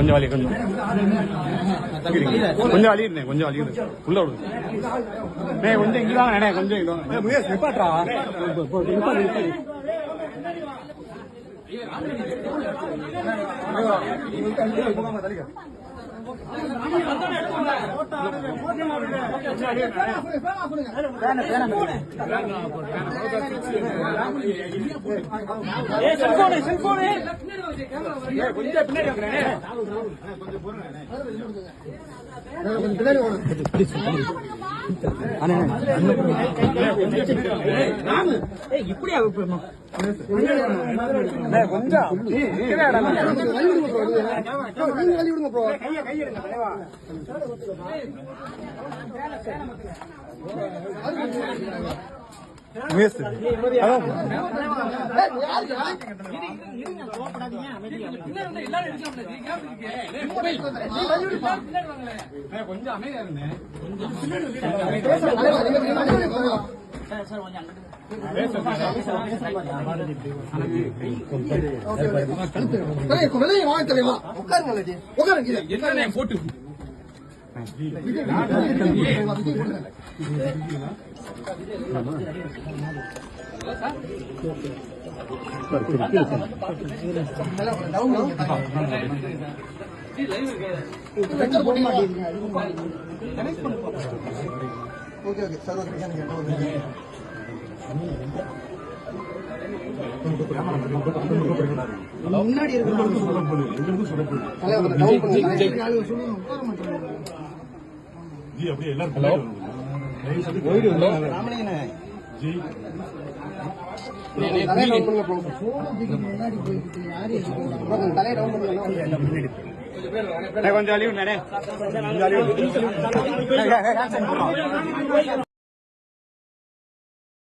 கொஞ்சம் வலி கொஞ்சம். கொஞ்சம் வலி இருந்தேன் கொஞ்சம் வலி இருக்கு உள்ள விடுங்க நே கொஞ்சம் இங்கதான் வாங்க அண்ணே, கொஞ்சம் இங்க வாங்க. முயற்சி நிப்பாட்றா கொஞ்சம் பின்னாடி வைக்கிறேன் அண்ணே, கொஞ்சம் நீங்க இடம் விடுங்க ப்ரோ கொஞ்சம் அமைதியா இருந்தேன் வெளியே உட்காருங்க போட்டு ஓகே ஓகே சார் ஓகே முன்னாடி அப்படியே எல்லாரும் செய்து ஜி கொஞ்சம் விடுங்க, அண்ணே. கொஞ்சம் விடுங்க.